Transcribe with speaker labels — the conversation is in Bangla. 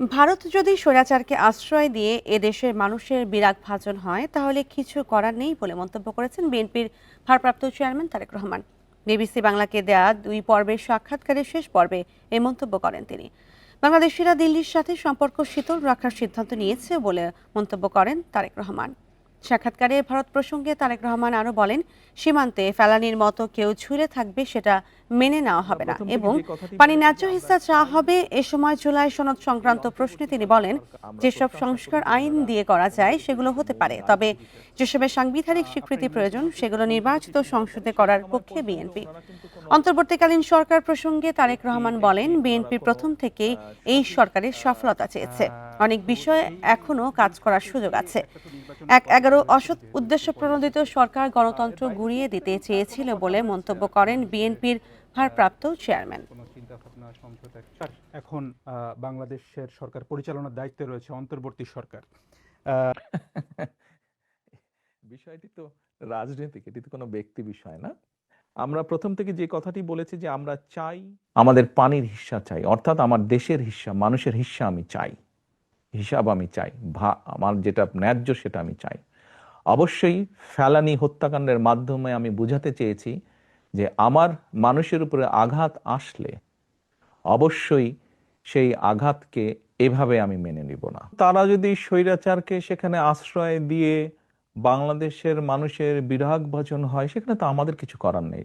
Speaker 1: ভারত যদি স্বৈরাচারকে আশ্রয় দিয়ে এ দেশের মানুষের বিরাগ ভাজন হয়, তাহলে কিছু করার নেই বলে মন্তব্য করেছেন বিএনপির ভারপ্রাপ্ত চেয়ারম্যান তারেক রহমান। বিবিসি বাংলাকে দেয়া দুই পর্বের সাক্ষাৎকারের শেষ পর্বে এই মন্তব্য করেন তিনি। বাংলাদেশিরা দিল্লির সাথে সম্পর্ক শীতল রাখার সিদ্ধান্ত নিয়েছে বলে মন্তব্য করেন তারেক রহমান। সাক্ষাৎকারে ভারত প্রসঙ্গে তারেক রহমান আরও বলেন, সীমান্তে ফেলানির মতো কেউ ছুঁড়ে থাকবে সেটা মেনে নেওয়া হবে না। এবং পানি ন্যায্য হিস্সা চাওয়া হবে এ সময় জুলাই সনদ সংক্রান্ত প্রশ্নে তিনি বলেন যেসব সংস্কার আইন দিয়ে করা যায় সেগুলো হতে পারে। তবে যেসবের সাংবিধানিক স্বীকৃতি প্রয়োজন সেগুলো নির্বাচিত সংসদে করার পক্ষে বিএনপি। অন্তর্বর্তীকালীন সরকার প্রসঙ্গে তারেক রহমান বলেন বিএনপি প্রথম থেকেই এই সরকারের সফলতা চেয়েছে। অনেক বিষয়ে এখনও কাজ করার সুযোগ আছে। এক এগারো অসৎ উদ্দেশ্য প্রণোদিত সরকার গণতন্ত্র গুড়িয়ে দিতে চেয়েছিল বলে মন্তব্য করেন বিএনপির ভারপ্রাপ্ত চেয়ারম্যান।
Speaker 2: কোনো চিন্তা ভাবনা এখন বাংলাদেশের সরকার পরিচালনার দায়িত্বে রয়েছে অন্তর্বর্তী সরকার।
Speaker 3: বিষয়টি তো রাজনৈতিক এটি তো কোনো ব্যক্তি বিষয় না। আমরা প্রথম থেকে যে কথাটি বলেছি যে আমরা চাই আমাদের পানির হিস্সা চাই অর্থাৎ আমার দেশের হিস্সা মানুষের হিস্সা আমি চাই। হিসাব আমি চাই ভা আমার যেটা ন্যায্য সেটা আমি চাই। অবশ্যই ফেলানি হত্যাকাণ্ডের মাধ্যমে আমি বুঝাতে চেয়েছি যে আমার মানুষের উপরে আঘাত আসলে অবশ্যই সেই আঘাতকে এভাবে আমি মেনে নিব না। তারা যদি স্বৈরাচারকে সেখানে আশ্রয় দিয়ে বাংলাদেশের মানুষের বিরাগ ভজন হয়, সেখানে তো আমাদের কিছু করার নেই।